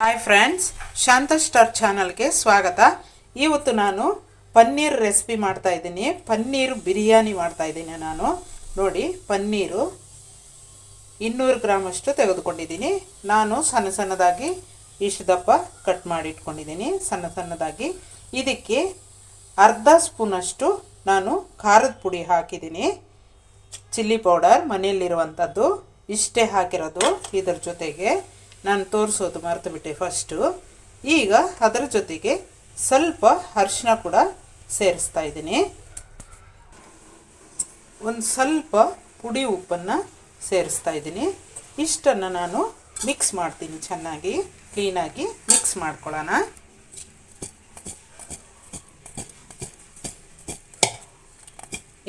Hi friends ಶಾಂತ star ಚಾನಲ್ಗೆ ಸ್ವಾಗತ. ಇವತ್ತು ನಾನು ಪನ್ನೀರ್ ರೆಸಿಪಿ ಮಾಡ್ತಾ ಇದ್ದೀನಿ. ಪನ್ನೀರ್ ಬಿರಿಯಾನಿ ಮಾಡ್ತಾ ಇದ್ದೀನಿ ನಾನು. ನೋಡಿ, ಪನ್ನೀರು ಇನ್ನೂರು ಗ್ರಾಮಷ್ಟು ತೆಗೆದುಕೊಂಡಿದ್ದೀನಿ. ನಾನು ಸಣ್ಣ ಸಣ್ಣದಾಗಿ ಇಷ್ಟು ದಪ್ಪ ಕಟ್ ಮಾಡಿ ಇಟ್ಕೊಂಡಿದ್ದೀನಿ ಸಣ್ಣ ಸಣ್ಣದಾಗಿ. ಇದಕ್ಕೆ ಅರ್ಧ ಸ್ಪೂನಷ್ಟು ನಾನು ಖಾರದ ಪುಡಿ ಹಾಕಿದ್ದೀನಿ. ಚಿಲ್ಲಿ ಪೌಡರ್ ಮನೆಯಲ್ಲಿರುವಂಥದ್ದು ಇಷ್ಟೇ ಹಾಕಿರೋದು ಇದರ ಜೊತೆಗೆ. ನಾನು ತೋರಿಸೋದು ಮರೆತು ಬಿಟ್ಟೆ ಫಸ್ಟು ಈಗ ಅದರ ಜೊತೆಗೆ ಸ್ವಲ್ಪ ಅರಿಶಿನ ಕೂಡ ಸೇರಿಸ್ತಾ ಇದ್ದೀನಿ. ಒಂದು ಸ್ವಲ್ಪ ಪುಡಿ ಉಪ್ಪನ್ನು ಸೇರಿಸ್ತಾ ಇದ್ದೀನಿ. ಇಷ್ಟನ್ನು ನಾನು ಮಿಕ್ಸ್ ಮಾಡ್ತೀನಿ ಚೆನ್ನಾಗಿ ಕ್ಲೀನಾಗಿ ಮಿಕ್ಸ್ ಮಾಡ್ಕೊಳ್ಳೋಣ.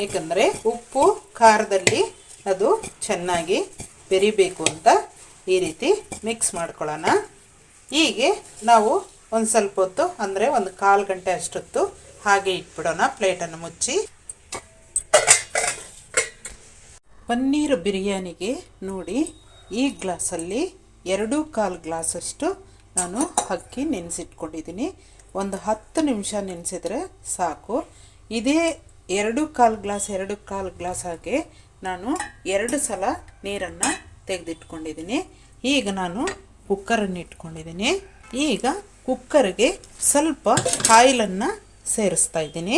ಏಕೆಂದರೆ ಉಪ್ಪು, ಖಾರದಲ್ಲಿ ಅದು ಚೆನ್ನಾಗಿ ಬೆರಿಬೇಕು ಅಂತ ಈ ರೀತಿ ಮಿಕ್ಸ್ ಮಾಡ್ಕೊಳ್ಳೋಣ. ಹೀಗೆ ನಾವು ಒಂದು ಸ್ವಲ್ಪ ಹೊತ್ತು, ಅಂದರೆ ಒಂದು ಕಾಲು ಗಂಟೆ ಅಷ್ಟೊತ್ತು ಹಾಗೆ ಇಟ್ಬಿಡೋಣ ಪ್ಲೇಟನ್ನು ಮುಚ್ಚಿ. ಪನ್ನೀರ್ ಬಿರಿಯಾನಿಗೆ ನೋಡಿ, ಈ ಗ್ಲಾಸಲ್ಲಿ ಎರಡು ಕಾಲು ಗ್ಲಾಸಷ್ಟು ನಾನು ಅಕ್ಕಿ ನೆನೆಸಿಟ್ಕೊಂಡಿದ್ದೀನಿ. ಒಂದು ಹತ್ತು ನಿಮಿಷ ನೆನೆಸಿದ್ರೆ ಸಾಕು. ಇದೇ ಎರಡು ಕಾಲು ಗ್ಲಾಸ್, ಎರಡು ಕಾಲು ಗ್ಲಾಸ್ ಹಾಗೆ ನಾನು ಎರಡು ಸಲ ನೀರನ್ನು ತೆಗೆದಿಟ್ಕೊಂಡಿದ್ದೀನಿ. ಈಗ ನಾನು ಕುಕ್ಕರನ್ನು ಇಟ್ಕೊಂಡಿದ್ದೀನಿ. ಈಗ ಕುಕ್ಕರ್ಗೆ ಸ್ವಲ್ಪ ಆಯಿಲನ್ನು ಸೇರಿಸ್ತಾ ಇದ್ದೀನಿ.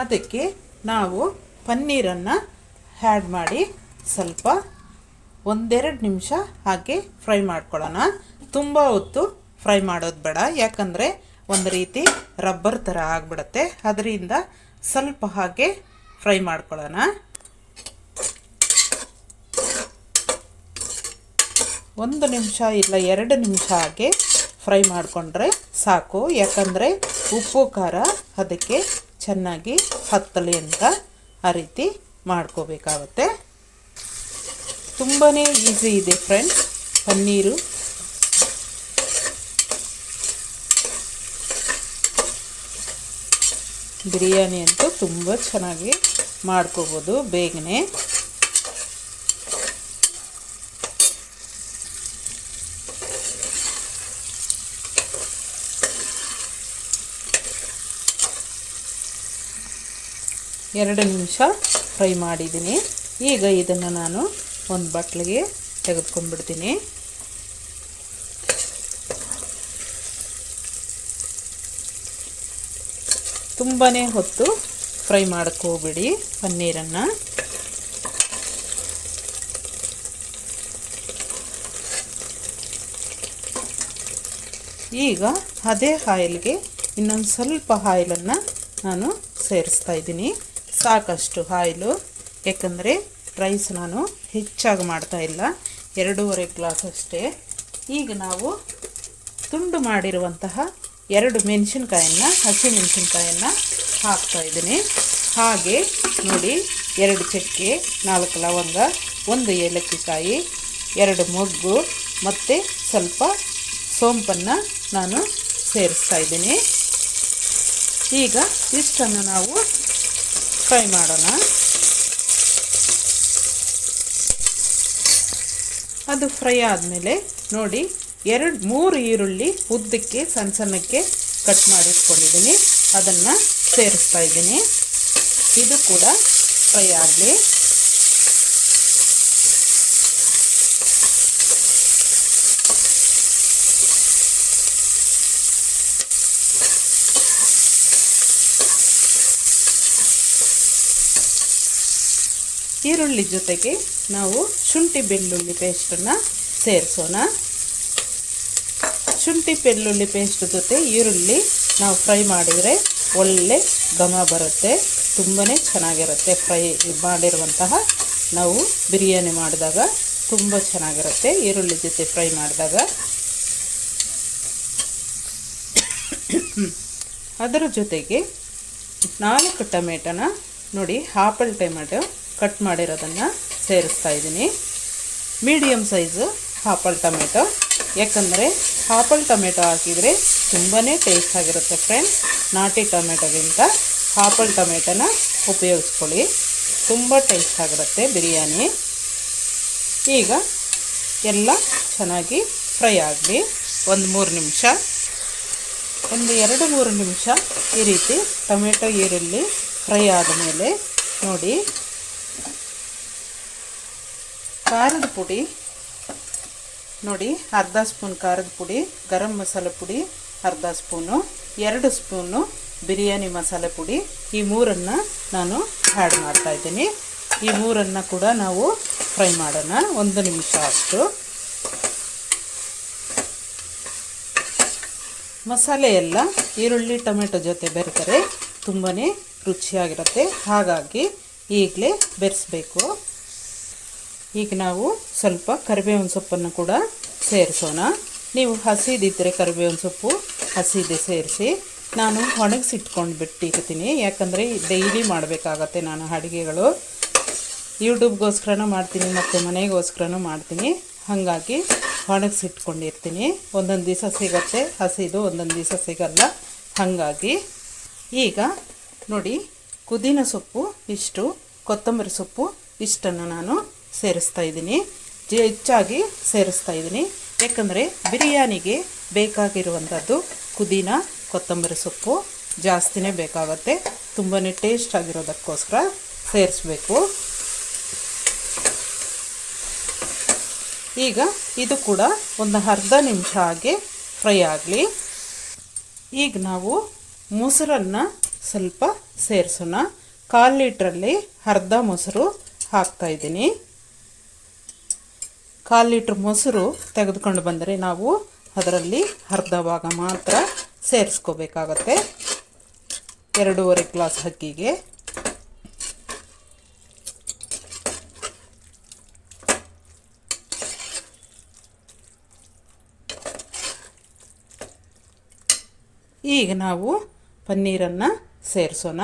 ಅದಕ್ಕೆ ನಾವು ಪನ್ನೀರನ್ನು ಆ್ಯಡ್ ಮಾಡಿ ಸ್ವಲ್ಪ ಒಂದೆರಡು ನಿಮಿಷ ಹಾಗೆ ಫ್ರೈ ಮಾಡ್ಕೊಳ್ಳೋಣ. ತುಂಬ ಹೊತ್ತು ಫ್ರೈ ಮಾಡೋದು ಬೇಡ. ಯಾಕಂದರೆ ಒಂದು ರೀತಿ ರಬ್ಬರ್ ಥರ ಆಗಿಬಿಡುತ್ತೆ. ಅದರಿಂದ ಸ್ವಲ್ಪ ಹಾಗೆ ಫ್ರೈ ಮಾಡ್ಕೊಳ್ಳೋಣ. ಒಂದು ನಿಮಿಷ ಇಲ್ಲ, ಎರಡು ನಿಮಿಷ ಹಾಗೆ ಫ್ರೈ ಮಾಡಿಕೊಂಡ್ರೆ ಸಾಕು. ಯಾಕಂದರೆ ಉಪ್ಪು, ಖಾರ ಅದಕ್ಕೆ ಚೆನ್ನಾಗಿ ಹತ್ತಲಿ ಅಂತ ಆ ರೀತಿ ಮಾಡ್ಕೋಬೇಕಾಗತ್ತೆ. ತುಂಬಾ ಈಸಿ ಇದೆ ಫ್ರೆಂಡ್ಸ್, ಪನ್ನೀರು ಬಿರಿಯಾನಿ ಅಂತೂ ತುಂಬ ಚೆನ್ನಾಗಿ ಮಾಡ್ಕೋಬೋದು ಬೇಗನೆ. ಎರಡು ನಿಮಿಷ ಫ್ರೈ ಮಾಡಿದ್ದೀನಿ. ಈಗ ಇದನ್ನು ನಾನು ಒಂದು ಬಟ್ಲಿಗೆ ತೆಗೆದುಕೊಂಡ್ಬಿಡ್ತೀನಿ. ತುಂಬಾ ಹೊತ್ತು ಫ್ರೈ ಹೋಗ್ಬಿಡಿ ಪನ್ನೀರನ್ನು. ಈಗ ಅದೇ ಆಯಿಲ್ಗೆ ಇನ್ನೊಂದು ಸ್ವಲ್ಪ ಆಯಿಲನ್ನು ನಾನು ಸೇರಿಸ್ತಾ ಇದ್ದೀನಿ. ಸಾಕಷ್ಟು ಆಯಿಲು ಯಾಕಂದರೆ ರೈಸ್ ನಾನು ಹೆಚ್ಚಾಗಿ ಮಾಡ್ತಾ ಇಲ್ಲ, ಎರಡೂವರೆ ಗ್ಲಾಸ್ ಅಷ್ಟೇ. ಈಗ ನಾವು ತುಂಡು ಮಾಡಿರುವಂತಹ ಎರಡು ಮೆಣಸಿನ್ಕಾಯನ್ನು ಹಸಿ ಮೆಣಸಿನ್ಕಾಯನ್ನು ಹಾಕ್ತಾ ಇದ್ದೀನಿ. ಹಾಗೆ ನೋಡಿ, ಎರಡು ಚಕ್ಕೆ, ನಾಲ್ಕು ಲವಂಗ, ಒಂದು ಏಲಕ್ಕಿಕಾಯಿ, ಎರಡು ಮೊಗ್ಗು, ಮತ್ತು ಸ್ವಲ್ಪ ಸೋಂಪನ್ನು ನಾನು ಸೇರಿಸ್ತಾ ಇದ್ದೀನಿ. ಈಗ ಇಷ್ಟನ್ನು ನಾವು ಫ್ರೈ ಮಾಡೋಣ. ಅದು ಫ್ರೈ ಆದಮೇಲೆ ನೋಡಿ ಎರಡು, ಮೂರು ಈರುಳ್ಳಿ ಉದ್ದಕ್ಕೆ, ಸಣ್ಣ ಸಣ್ಣಕ್ಕೆ ಕಟ್ ಮಾಡಿಟ್ಕೊಂಡಿದ್ದೀನಿ. ಅದನ್ನು ಸೇರಿಸ್ತಾ ಇದ್ದೀನಿ. ಇದು ಕೂಡ ಫ್ರೈ ಆಗಲಿ. ಈರುಳ್ಳಿ ಜೊತೆಗೆ ನಾವು ಶುಂಠಿ ಬೆಳ್ಳುಳ್ಳಿ ಪೇಸ್ಟನ್ನು ಸೇರಿಸೋಣ. ಶುಂಠಿ, ಬೆಳ್ಳುಳ್ಳಿ ಪೇಸ್ಟ್ ಜೊತೆ ಈರುಳ್ಳಿ ನಾವು ಫ್ರೈ ಮಾಡಿದರೆ ಒಳ್ಳೆ ಘಮ ಬರುತ್ತೆ. ತುಂಬಾ ಚೆನ್ನಾಗಿರುತ್ತೆ ಫ್ರೈ ಮಾಡಿರುವಂತಹ. ನಾವು ಬಿರಿಯಾನಿ ಮಾಡಿದಾಗ ತುಂಬ ಚೆನ್ನಾಗಿರುತ್ತೆ ಈರುಳ್ಳಿ ಜೊತೆ ಫ್ರೈ ಮಾಡಿದಾಗ. ಅದರ ಜೊತೆಗೆ ನಾಲ್ಕು ಟೊಮೆಟೊನ ನೋಡಿ ಹಾಪಲ್ ಟೊಮೆಟೊ ಕಟ್ ಮಾಡಿರೋದನ್ನು ಸೇರಿಸ್ತಾ ಇದ್ದೀನಿ. Medium size apple tomato. ಯಾಕಂದರೆ ಹಾಪಲ್ ಟೊಮೆಟೊ ಹಾಕಿದರೆ ತುಂಬಾ ಟೇಸ್ಟ್ ಆಗಿರುತ್ತೆ ಫ್ರೆಂಡ್ಸ್ ನಾಟಿ ಟೊಮೆಟೊಗಿಂತ ಹಾಪಲ್ ಟೊಮೆಟೊನ ಉಪಯೋಗಿಸ್ಕೊಳ್ಳಿ. ತುಂಬ ಟೇಸ್ಟ್ ಆಗಿರುತ್ತೆ ಬಿರಿಯಾನಿ. ಈಗ ಎಲ್ಲ ಚೆನ್ನಾಗಿ ಫ್ರೈ ಆಗಲಿ. ಒಂದು ಮೂರು ನಿಮಿಷ. ಒಂದು ಎರಡು ಮೂರು ನಿಮಿಷ ಈ ರೀತಿ ಟೊಮೆಟೊ ಈರುಳ್ಳಿ ಫ್ರೈ ಆದಮೇಲೆ ನೋಡಿ. ಖಾರದ ಪುಡಿ ನೋಡಿ, ಅರ್ಧ ಸ್ಪೂನ್ ಖಾರದ ಪುಡಿ, ಗರಂ ಮಸಾಲೆ ಪುಡಿ, ಅರ್ಧ ಸ್ಪೂನು, ಎರಡು ಸ್ಪೂನು ಬಿರಿಯಾನಿ ಮಸಾಲೆ ಪುಡಿ. ಈ ಮೂರನ್ನು ನಾನು ಆ್ಯಡ್ ಮಾಡ್ತಾಯಿದ್ದೀನಿ ಈ ಮೂರನ್ನು ಕೂಡ ನಾವು ಫ್ರೈ ಮಾಡೋಣ. ಒಂದು ನಿಮಿಷ ಅಷ್ಟು. ಮಸಾಲೆ ಎಲ್ಲ ಈರುಳ್ಳಿ, ಟೊಮೆಟೊ ಜೊತೆ ಬೆರೆತರೆ ತುಂಬಾ ರುಚಿಯಾಗಿರುತ್ತೆ. ಹಾಗಾಗಿ ಈಗಲೇ ಬೆರೆಸ್ಬೇಕು. ಈಗ ನಾವು ಸ್ವಲ್ಪ ಕರಿಬೇವಿನ ಸೊಪ್ಪನ್ನು ಕೂಡ ಸೇರಿಸೋಣ. ನೀವು ಹಸಿದಿದ್ದರೆ ಕರಿಬೇವಿನ ಸೊಪ್ಪು ಹಸಿದೆ ಸೇರಿಸಿ ನಾನು ಒಣಗಿಸಿಟ್ಕೊಂಡು ಬಿಟ್ಟಿರ್ತೀನಿ ಯಾಕಂದರೆ ಡೈಲಿ ಮಾಡಬೇಕಾಗತ್ತೆ ನಾನು ಅಡುಗೆಗಳು. ಯೂಟ್ಯೂಬ್ಗೋಸ್ಕರನೂ ಮಾಡ್ತೀನಿ, ಮತ್ತು ಮನೆಗೋಸ್ಕರನೂ ಮಾಡ್ತೀನಿ. ಹಾಗಾಗಿ ಒಣಗಿಸಿಟ್ಕೊಂಡಿರ್ತೀನಿ. ಒಂದೊಂದು ದಿವಸ ಸಿಗತ್ತೆ, ಹಸಿದು ಒಂದೊಂದು ದಿವಸ ಸಿಗಲ್ಲ. ಹಾಗಾಗಿ ಈಗ ನೋಡಿ ಕುದಿನ ಸೊಪ್ಪು ಇಷ್ಟು, ಕೊತ್ತಂಬರಿ ಸೊಪ್ಪು ಇಷ್ಟನ್ನು ನಾನು ಸೇರಿಸ್ತಾ ಇದ್ದೀನಿ. ಹೆಚ್ಚಾಗಿ ಸೇರಿಸ್ತಾ ಇದ್ದೀನಿ. ಯಾಕಂದರೆ ಬಿರಿಯಾನಿಗೆ ಬೇಕಾಗಿರುವಂಥದ್ದು ಪುದೀನ, ಕೊತ್ತಂಬರಿ ಸೊಪ್ಪು ಜಾಸ್ತಿನೇ ಬೇಕಾಗುತ್ತೆ. ತುಂಬಾ ಟೇಸ್ಟ್ ಆಗಿರೋದಕ್ಕೋಸ್ಕರ ಸೇರಿಸ್ಬೇಕು. ಈಗ ಇದು ಕೂಡ ಒಂದು ಅರ್ಧ ನಿಮಿಷ ಹಾಗೆ ಫ್ರೈ ಆಗಲಿ. ಈಗ ನಾವು ಮೊಸರನ್ನು ಸ್ವಲ್ಪ ಸೇರಿಸೋಣ. ಕಾಲು ಲೀಟ್ರಲ್ಲಿ ಅರ್ಧ ಮೊಸರು ಹಾಕ್ತಾ ಇದ್ದೀನಿ. ಕಾಲು ಲೀಟ್ರ್ ಮೊಸರು ತೆಗೆದುಕೊಂಡು ಬಂದರೆ ನಾವು ಅದರಲ್ಲಿ ಅರ್ಧ ಭಾಗ ಮಾತ್ರ ಸೇರಿಸ್ಕೋಬೇಕಾಗತ್ತೆ. ಎರಡೂವರೆ ಗ್ಲಾಸ್ ಅಕ್ಕಿಗೆ. ಈಗ ನಾವು ಪನ್ನೀರನ್ನು ಸೇರಿಸೋಣ.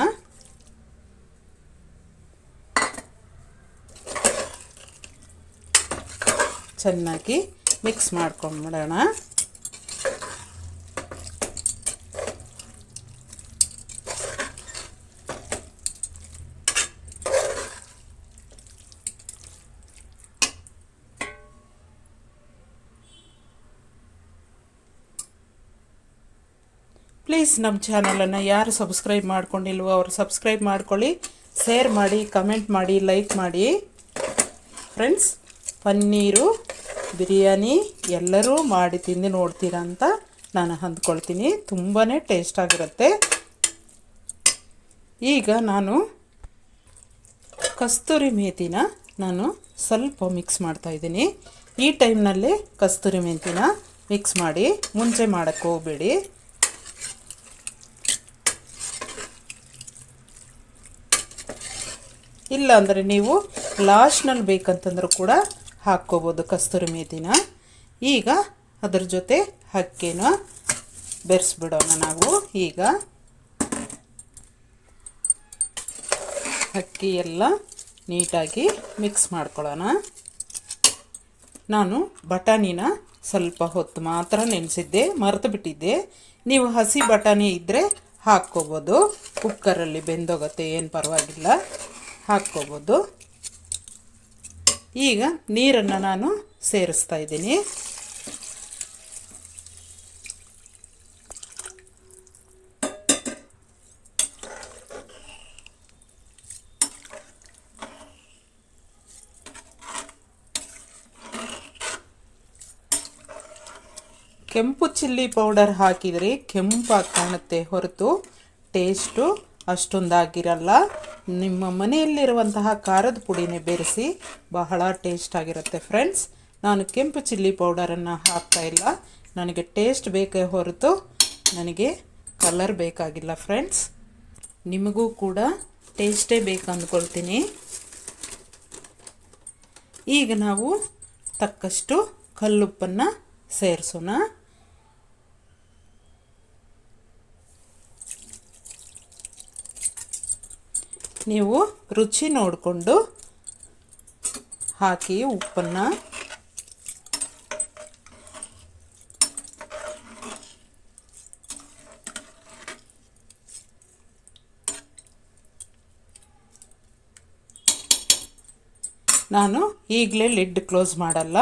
ಚೆನ್ನಾಗಿ ಮಿಕ್ಸ್ ಮಾಡ್ಕೊಂಡ್ಬಿಡೋಣ ಪ್ಲೀಸ್ ನಮ್ಮ ಚಾನಲನ್ನು ಯಾರು ಸಬ್ಸ್ಕ್ರೈಬ್ ಮಾಡ್ಕೊಂಡಿಲ್ವೋ ಅವರು ಸಬ್ಸ್ಕ್ರೈಬ್ ಮಾಡ್ಕೊಳ್ಳಿ, ಶೇರ್ ಮಾಡಿ, ಕಮೆಂಟ್ ಮಾಡಿ, ಲೈಕ್ ಮಾಡಿ. ಫ್ರೆಂಡ್ಸ್, ಪನ್ನೀರು ಬಿರಿಯಾನಿ ಎಲ್ಲರೂ ಮಾಡಿ ತಿಂದು ನೋಡ್ತೀರಾ ಅಂತ ನಾನು ಅಂದ್ಕೊಳ್ತೀನಿ. ತುಂಬಾ ಟೇಸ್ಟಾಗಿರುತ್ತೆ ಈಗ ನಾನು ಕಸ್ತೂರಿ ಮೇಥಿನ ನಾನು ಸ್ವಲ್ಪ ಮಿಕ್ಸ್ ಮಾಡ್ತಾ ಇದ್ದೀನಿ. ಈ ಟೈಮ್ನಲ್ಲಿ ಕಸ್ತೂರಿ ಮೆಂತಿನ ಮಿಕ್ಸ್ ಮಾಡಿ ಮುಂಚೆ ಮಾಡೋಕ್ಕೆ ಹೋಗಬೇಡಿ. ಇಲ್ಲ ಅಂದರೆ ನೀವು ಲಾಸ್ಟ್ನಲ್ಲಿ ಬೇಕಂತಂದ್ರೂ ಕೂಡ ಹಾಕ್ಕೋಬೋದು ಕಸ್ತೂರಿ ಮೇಥಿನ ಈಗ ಅದ್ರ ಜೊತೆ ಅಕ್ಕಿನ ಬೆರೆಸ್ಬಿಡೋಣ ನಾವು. ಈಗ ಅಕ್ಕಿ ಎಲ್ಲ ನೀಟಾಗಿ ಮಿಕ್ಸ್ ಮಾಡ್ಕೊಳ್ಳೋಣ. ನಾನು ಬಟಾಣಿನ ಸ್ವಲ್ಪ ಹೊತ್ತು ಮಾತ್ರ ನೆನೆಸಿದ್ದೆ, ಮರೆತು ಬಿಟ್ಟಿದ್ದೆ. ನೀವು ಹಸಿ ಬಟಾಣಿ ಇದ್ದರೆ ಹಾಕ್ಕೋಬೋದು. ಕುಕ್ಕರಲ್ಲಿ ಬೆಂದೋಗುತ್ತೆ, ಏನು ಪರವಾಗಿಲ್ಲ. ಹಾಕ್ಕೋಬೋದು. ಈಗ ನೀರನ್ನು ನಾನು ಸೇರಿಸ್ತಾ ಇದ್ದೀನಿ. ಕೆಂಪು ಚಿಲ್ಲಿ ಪೌಡರ್ ಹಾಕಿದರೆ ಕೆಂಪಾಗಿ ಕಾಣುತ್ತೆ ಹೊರತು ಟೇಸ್ಟು ಅಷ್ಟೊಂದಾಗಿರಲ್ಲ. ನಿಮ್ಮ ಮನೆಯಲ್ಲಿರುವಂತಹ ಖಾರದ ಪುಡಿನೇ ಬೆರೆಸಿ, ಬಹಳ ಟೇಸ್ಟ್ ಆಗಿರುತ್ತೆ ಫ್ರೆಂಡ್ಸ್ ನಾನು ಕೆಂಪು ಚಿಲ್ಲಿ ಪೌಡರನ್ನು ಹಾಕ್ತಾ ಇಲ್ಲ. ನನಗೆ ಟೇಸ್ಟ್ ಬೇಕೇ ಹೊರತು ನನಗೆ ಕಲರ್ ಬೇಕಾಗಿಲ್ಲ ಫ್ರೆಂಡ್ಸ್ ನಿಮಗೂ ಕೂಡ ಟೇಸ್ಟೇ ಬೇಕು ಅಂದ್ಕೊಳ್ತೀನಿ. ಈಗ ನಾವು ತಕ್ಕಷ್ಟು ಕಲ್ಲುಪ್ಪನ್ನು ಸೇರಿಸೋಣ. ನೀವು ರುಚಿ ನೋಡಿಕೊಂಡು ಹಾಕಿ ಉಪ್ಪನ್ನು. ನಾನು ಈಗಲೇ ಲಿಡ್ ಕ್ಲೋಸ್ ಮಾಡಲ್ಲ.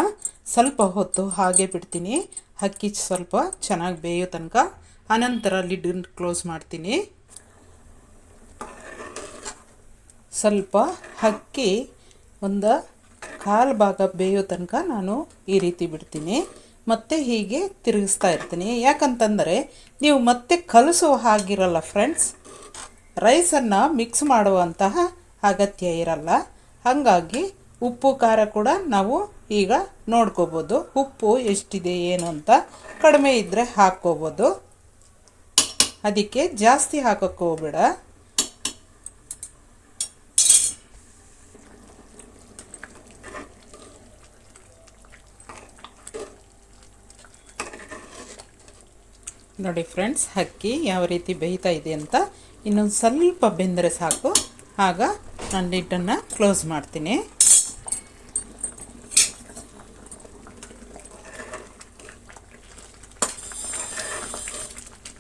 ಸ್ವಲ್ಪ ಹೊತ್ತು ಹಾಗೆ ಬಿಡ್ತೀನಿ. ಅಕ್ಕಿ ಸ್ವಲ್ಪ ಚೆನ್ನಾಗಿ ಬೇಯೋ ತನಕ. ಅನಂತರ ಲಿಡ್ ಕ್ಲೋಸ್ ಮಾಡ್ತೀನಿ. ಸ್ವಲ್ಪ ಅಕ್ಕಿ ಒಂದು ಕಾಲು ಭಾಗ ಬೇಯೋ ತನಕ ನಾನು ಈ ರೀತಿ ಬಿಡ್ತೀನಿ. ಮತ್ತೆ ಹೀಗೆ ತಿರುಗಿಸ್ತಾ ಇರ್ತೀನಿ. ಯಾಕಂತಂದರೆ ನೀವು ಮತ್ತೆ ಕಲಸೋ ಹಾಗಿರಲ್ಲ ಫ್ರೆಂಡ್ಸ್. ರೈಸನ್ನು ಮಿಕ್ಸ್ ಮಾಡುವಂತಹ ಅಗತ್ಯ ಇರಲ್ಲ. ಹಾಗಾಗಿ ಉಪ್ಪು, ಖಾರ ಕೂಡ ನಾವು ಈಗ ನೋಡ್ಕೋಬೋದು. ಉಪ್ಪು ಎಷ್ಟಿದೆ, ಏನು ಅಂತ ಕಡಿಮೆ ಇದ್ದರೆ ಹಾಕ್ಕೋಬೋದು. ಅದಕ್ಕೆ ಜಾಸ್ತಿ ಹಾಕೋಕ್ಕೆ ಹೋಗ್ಬೇಡ ನೋಡಿ ಫ್ರೆಂಡ್ಸ್, ಅಕ್ಕಿ ಯಾವ ರೀತಿ ಬೇಯ್ತಾ ಇದೆ ಅಂತ ಇನ್ನೊಂದು ಸ್ವಲ್ಪ ಬೆಂದರೆ ಸಾಕು. ಆಗ ನಾನು ಲಿಡ್ಡನ್ನು ಕ್ಲೋಸ್ ಮಾಡ್ತೀನಿ.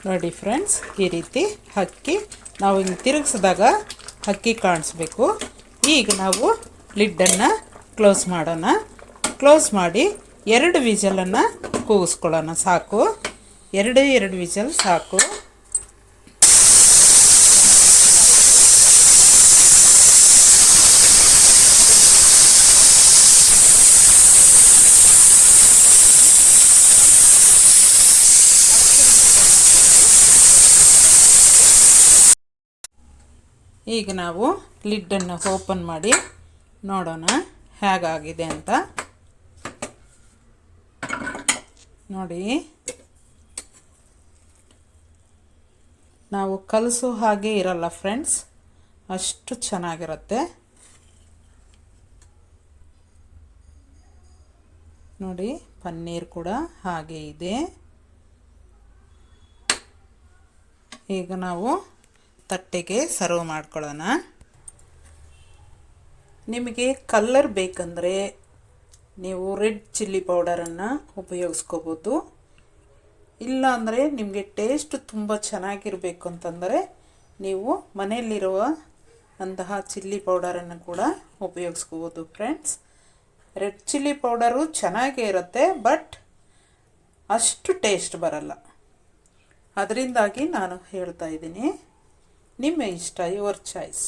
ನೋಡಿ ಫ್ರೆಂಡ್ಸ್, ಈ ರೀತಿ ಅಕ್ಕಿ ನಾವು ಹಿಂಗೆ ತಿರುಗಿಸಿದಾಗ ಅಕ್ಕಿ ಕಾಣಿಸ್ಬೇಕು. ಈಗ ನಾವು ಲಿಡ್ಡನ್ನು ಕ್ಲೋಸ್ ಮಾಡೋಣ. ಕ್ಲೋಸ್ ಮಾಡಿ ಎರಡು ವಿಜಲನ್ನು ಕೂಗಿಸ್ಕೊಳ್ಳೋಣ, ಸಾಕು. ಎರಡೇ ಎರಡು ವಿಜಲ್ ಸಾಕು. ಈಗ ನಾವು ಲಿಡ್ಡನ್ನು ಓಪನ್ ಮಾಡಿ ನೋಡೋಣ ಹೇಗಾಗಿದೆ ಅಂತ. ನೋಡಿ. ನಾವು ಕಲಸೋ ಹಾಗೆ ಇರಲ್ಲ ಫ್ರೆಂಡ್ಸ್. ಅಷ್ಟು ಚೆನ್ನಾಗಿರುತ್ತೆ. ನೋಡಿ, ಪನ್ನೀರ್ ಕೂಡ ಹಾಗೆ ಇದೆ. ಈಗ ನಾವು ತಟ್ಟೆಗೆ ಸರ್ವ್ ಮಾಡ್ಕೊಳ್ಳೋಣ. ನಿಮಗೆ ಕಲ್ಲರ್ ಬೇಕಂದರೆ ನೀವು ರೆಡ್ ಚಿಲ್ಲಿ ಪೌಡರನ್ನು ಉಪಯೋಗಿಸ್ಕೋಬೋದು. ಇಲ್ಲ ಅಂದರೆ ನಿಮಗೆ ಟೇಸ್ಟ್ ತುಂಬ ಚೆನ್ನಾಗಿರಬೇಕು ಅಂತಂದರೆ ನೀವು ಮನೆಯಲ್ಲಿರುವ ಅಂತಹ ಚಿಲ್ಲಿ ಪೌಡರನ್ನು ಕೂಡ ಉಪಯೋಗಿಸ್ಕೋಬೋದು ಫ್ರೆಂಡ್ಸ್ ರೆಡ್ ಚಿಲ್ಲಿ ಪೌಡರು ಚೆನ್ನಾಗೇ ಇರುತ್ತೆ ಬಟ್ ಅಷ್ಟು ಟೇಸ್ಟ್ ಬರಲ್ಲ. ಅದರಿಂದಾಗಿ ನಾನು ಹೇಳ್ತಾ ಇದ್ದೀನಿ, ನಿಮ್ಮ ಇಷ್ಟ ಯುವರ್ ಚಾಯ್ಸ್